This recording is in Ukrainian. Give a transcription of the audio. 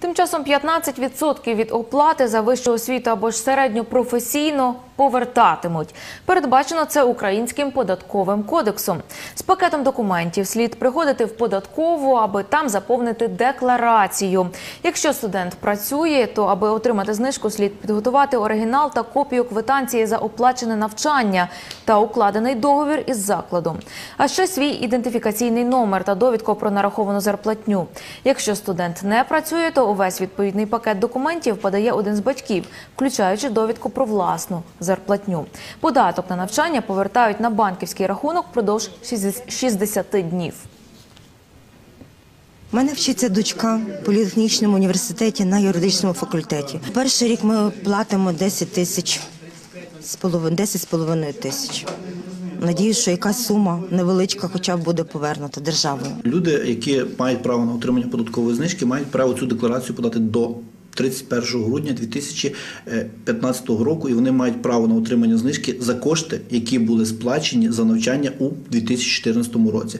Тим часом 15% від оплати за вищу освіту або ж середню професійну повертатимуть. Передбачено це українським податковим кодексом. З пакетом документів слід приходити в податкову, аби там заповнити декларацію. Якщо студент працює, то аби отримати знижку, слід підготувати оригінал та копію квитанції за оплачене навчання та укладений договір із закладом. А ще свій ідентифікаційний номер та довідку про нараховану зарплатню. Якщо студент не працює, то увесь відповідний пакет документів подає один з батьків, включаючи довідку про власну зарплатню. Податок на навчання повертають на банківський рахунок впродовж 60 днів. У мене вчиться дочка в політехнічному університеті на юридичному факультеті. Перший рік ми платимо 10 тисяч з половин- 10 з половиною тисяч. Надіюсь, що якась сума невеличка, хоча б буде повернута державою. Люди, які мають право на отримання податкової знижки, мають право цю декларацію подати до 31 грудня 2015 року, і вони мають право на отримання знижки за кошти, які були сплачені за навчання у 2014 році.